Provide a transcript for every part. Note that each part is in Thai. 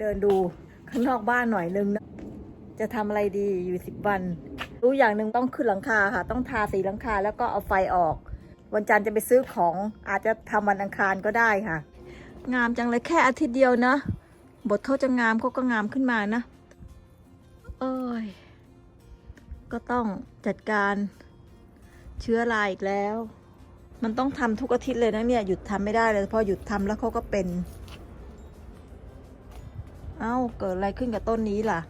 เดินดูข้างนอกบ้านหน่อยนึงนะจะทำอะไรดีอยู่สิบวัน รู้อย่างหนึ่งต้องขึ้นหลังคาค่ะ ต้องทาสีหลังคาแล้วก็เอาไฟออก วันจันทร์จะไปซื้อของอาจจะทำวันอังคารก็ได้ค่ะ งามจังเลยแค่อาทิตย์เดียวนะ บทเขาจะงามเขาก็งามขึ้นมานะเอ้ยก็ต้องจัดการเชื้อราอีกแล้ว มันต้องทำทุกอาทิตย์เลยนะเนี่ยหยุดทำไม่ได้เลยพอหยุดทำแล้วเขาก็เป็น เอ้าเกิดอะไรขึ้นกับต้นนี้ล่ะ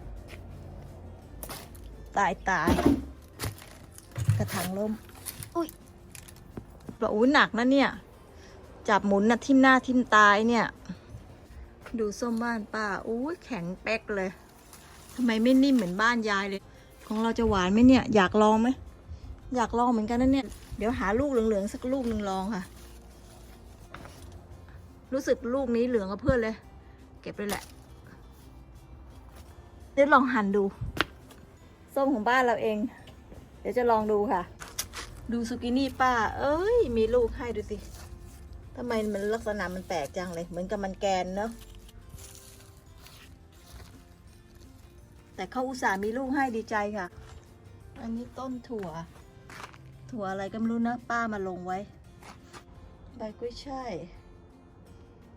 ตายตายกระถางล้มอุ้ยปะอุ้ยหนักนะเนี่ย จับหมุนนะทิ่มหน้าทิ่มตายเนี่ย ดูส้มบ้านป้าอุ้ยแข็งแป๊กเลยทำไมไม่นิ่มเหมือนบ้านยายเลย ของเราจะหวานไหมเนี่ย อยากลองไหมอยากลองเหมือนกันนะเนี่ย เดี๋ยวหาลูกเหลืองๆสักลูกหนึ่งลองค่ะ รู้สึกลูกนี้เหลืองกับเพื่อนเลย เก็บเลยแหละเดี๋ยวลองหั่นดู ส้มของบ้านเราเอง เดี๋ยวจะลองดูค่ะ ดูสุกินี่ป้า เอ้ย มีลูกให้ดูสิทำไมมันลักษณะมันแปลกจังเลย เหมือนกับมันแกนเนอะแต่เขาอุตส่าห์มีลูกให้ดีใจค่ะ อันนี้ต้นถั่ว ถั่วอะไรก็ไม่รู้นะ ป้ามาลงไว้ ใบกุ้ยช่าย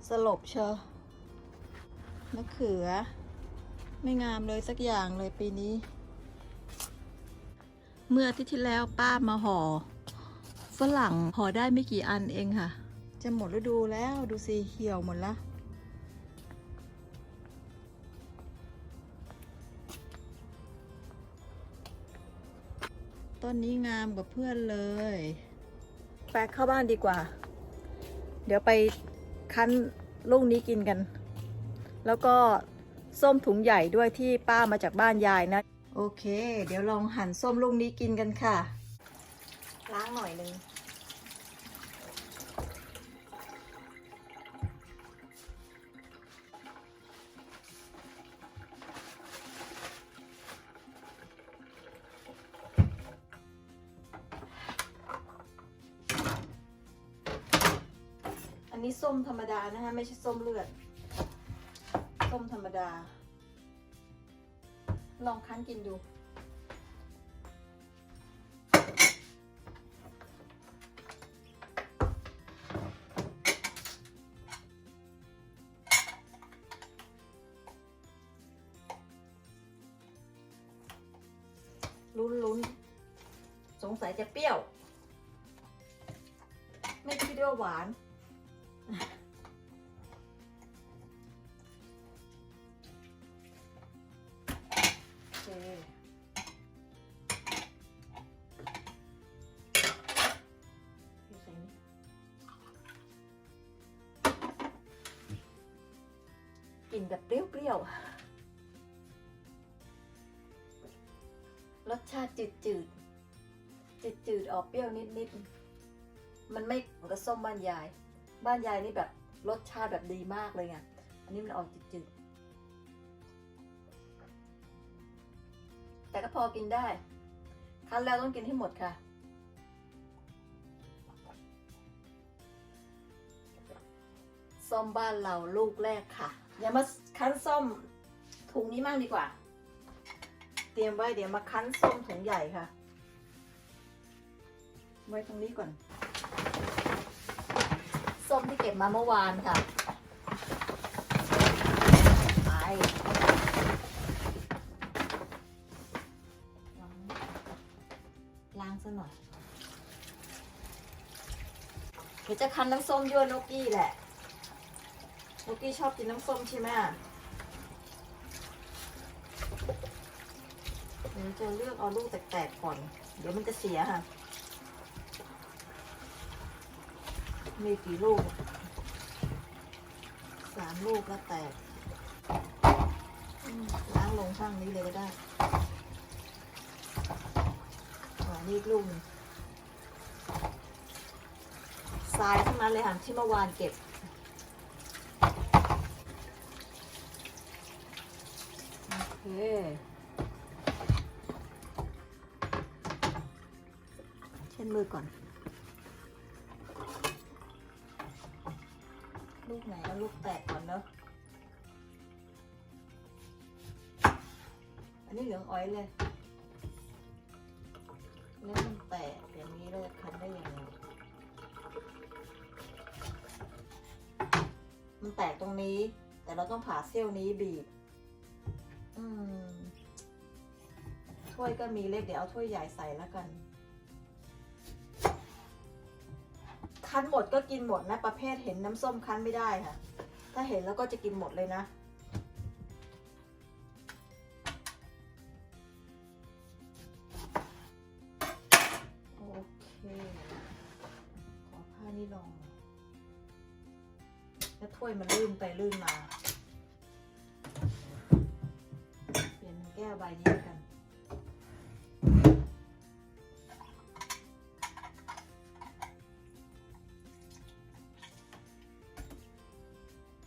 สลบเชอะมะเขือ ไม่งามเลยสักอย่างเลยปีนี้ เมื่อทิตย์ที่แล้วป้ามาห่อฝรั่งห่อได้ไม่กี่อันเองค่ะ จะหมดฤดูแล้วดูสิเหี่ยวหมดละต้นนี้งามกว่าเพื่อนเลยแปลเข้าบ้านดีกว่า เดี๋ยวไปคั้นลูกนี้กินกัน แล้วก็ ส้มถุงใหญ่ด้วยที่ป้ามาจากบ้านยายนะ โอเค เดี๋ยวลองหั่นส้มลูกนี้กินกันค่ะ ล้างหน่อยหนึ่งอันนี้ส้มธรรมดานะคะไม่ใช่ส้มเลือด ส้มธรรมดา ลองคั้นกินดูลุ้นลุ้นสงสัยจะเปรี้ยว ไม่คิดว่าหวาน ใส่นี่กลิ่นแบบเปรี้ยวๆ รสชาติจืดจืดจืดจืดๆออกเปรี้ยวนิดนิดๆ มันไม่เหมือนกับส้มบ้านยาย บ้านยายนี่แบบรสชาติแบบดีมากเลยไง อันนี้มันออกจืดจืด ก็พอกินได้ คั้นแล้วต้องกินให้หมดค่ะ ส้มบ้านเราลูกแรกค่ะ อย่ามาคั้นส้มถุงนี้มั่งดีกว่า เตรียมไว้เดี๋ยวมาคั้นส้มถุงใหญ่ค่ะ ไว้ตรงนี้ก่อน ส้มที่เก็บมาเมื่อวานค่ะ เดี๋ยวจะคั้นน้ำส้มยั่วนกกี้แหละนกกี้ชอบกินน้ำส้มใช่ไหมเดี๋ยวจะเลือกเอาลูกแตกๆก่อน เดี๋ยวมันจะเสียค่ะ มีกี่ลูก สามลูกแล้วแตกล้างลงข้างนี้เลยก็ได้อ่านี่ลูกหนึ่ง ทรายทั้งนั้นเลยค่ะที่เมื่อวานเก็บ โอเคเช็ดมือก่อน ลูกไหนเอาลูกแตกก่อนเนอะอันนี้เหลืองอ้อยเลย แล้วมันแตกอย่างนี้เราจะคั้นได้ยัง มันแตกตรงนี้ แต่เราต้องผ่าเซี่ยวนี้บีบ อืม ถ้วยก็มีเล็กเดี๋ยวเอาถ้วยใหญ่ใส่แล้วกัน คั้นหมดก็กินหมดนะ ประเภทเห็นน้ำส้มคั้นไม่ได้ค่ะ ถ้าเห็นแล้วก็จะกินหมดเลยนะ แล้วถ้วยมันลื่นไปลื่นมา เปลี่ยนแก้วใบนี้กัน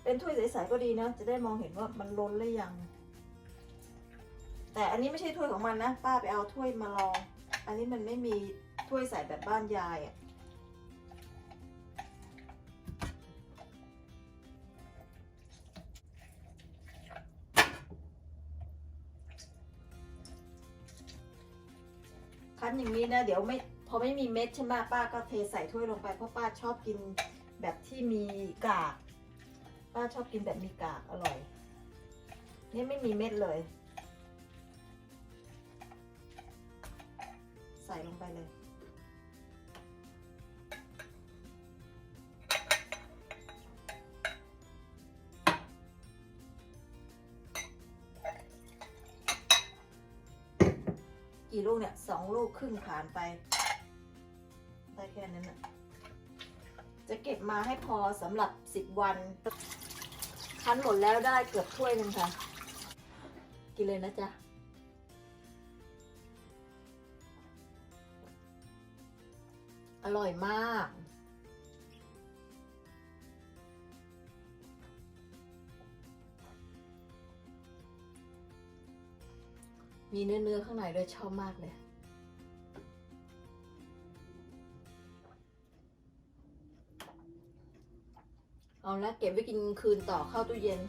เป็นถ้วยใสๆก็ดีนะ จะได้มองเห็นว่ามันล้นหรือยัง แต่อันนี้ไม่ใช่ถ้วยของมันนะ ป้าไปเอาถ้วยมาลอง อันนี้มันไม่มีถ้วยใสแบบบ้านยายอะ่ะ คั้นอย่างนี้นะ เดี๋ยวไม่พอไม่มีเม็ดใช่ไหมป้าก็เทใส่ถ้วยลงไปเพราะป้าชอบกินแบบที่มีกาก ป้าชอบกินแบบมีกากอร่อย นี่ไม่มีเม็ดเลย ใส่ลงไปเลย กี่ลูกเนี่ยสองลูกครึ่งผ่านไป ได้แค่นั้นน่ะจะเก็บมาให้พอสำหรับสิบวัน คั้นหมดแล้วได้เกือบถ้วยหนึ่งค่ะ กินเลยนะจ๊ะอร่อยมาก มีเนื้อเนื้อข้างในด้วยชอบมากเลย เอาละเก็บไว้กินคืนต่อเข้าตู้เย็น